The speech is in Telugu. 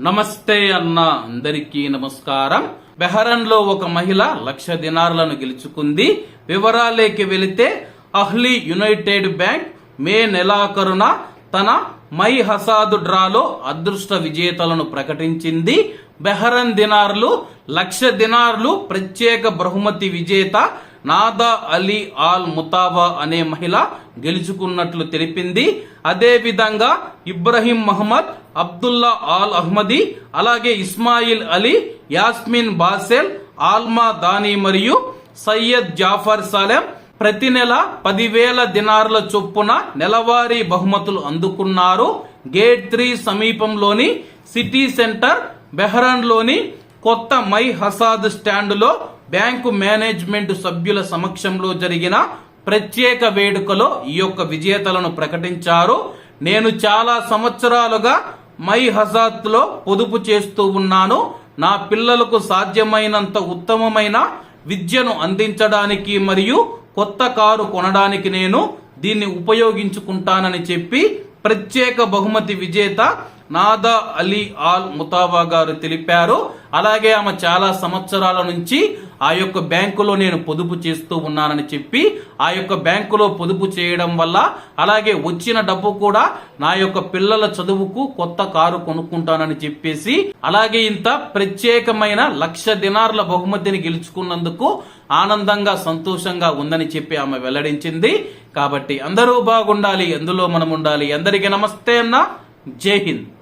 నమస్తే అన్న అందరికీ నమస్కారం. బెహరన్లో ఒక మహిళ లక్ష దినారులను గెలుచుకుంది. వివరాలేకి వెళితే అహ్లీ యునైటెడ్ బ్యాంక్ మే నెలాఖరున తన మై హసాదు డ్రాలో అదృష్ట విజేతలను ప్రకటించింది. బెహరన్ దినార్లు లక్ష దినార్లు ప్రత్యేక బహుమతి విజేత నాదా అలీ ఆల్ ముతావా అనే మహిళ గెలుచుకున్నట్లు తెలిపింది. అదేవిధంగా Ibrahim Mohammed Abdullah Al Ahmadi అలాగే Ismail Ali Yasmin Basel Alma దాని మరియు సయ్యద్ జాఫర్ సాలెం ప్రతి నెల పదివేల దినార్ల చొప్పున నెలవారీ బహుమతులు అందుకున్నారు. గేట్ త్రీ సమీపంలోని సిటీ సెంటర్ బెహ్రాన్లోని కొత్త మై హసాద్ స్టాండ్లో బ్యాంకు మేనేజ్మెంట్ సభ్యుల సమక్షంలో జరిగిన ప్రత్యేక వేడుకలో ఈ యొక్క విజేతలను ప్రకటించారు. నేను చాలా సంవత్సరాలుగా మై హజాత్లో పొదుపు చేస్తూ ఉన్నాను. నా పిల్లలకు సాధ్యమైనంత ఉత్తమమైన విద్యను అందించడానికి మరియు కొత్త కారు కొనడానికి నేను దీన్ని ఉపయోగించుకుంటానని చెప్పి ప్రత్యేక బహుమతి విజేత నాదా అలీ ఆల్ ముతావా గారు తెలిపారు. అలాగే ఆమె చాలా సంవత్సరాల నుంచి ఆ యొక్క బ్యాంకులో నేను పొదుపు చేస్తూ ఉన్నానని చెప్పి ఆ యొక్క బ్యాంకులో పొదుపు చేయడం వల్ల అలాగే వచ్చిన డబ్బు కూడా నా యొక్క పిల్లల చదువుకు కొత్త కారు కొనుక్కుంటానని చెప్పేసి అలాగే ఇంత ప్రత్యేకమైన లక్ష దినార్ల బహుమతిని గెలుచుకున్నందుకు ఆనందంగా సంతోషంగా ఉందని చెప్పి ఆమె వెల్లడించింది. కాబట్టి అందరూ బాగుండాలి ఎందులో మనం ఉండాలి. అందరికీ నమస్తే అన్న. జై హింద్.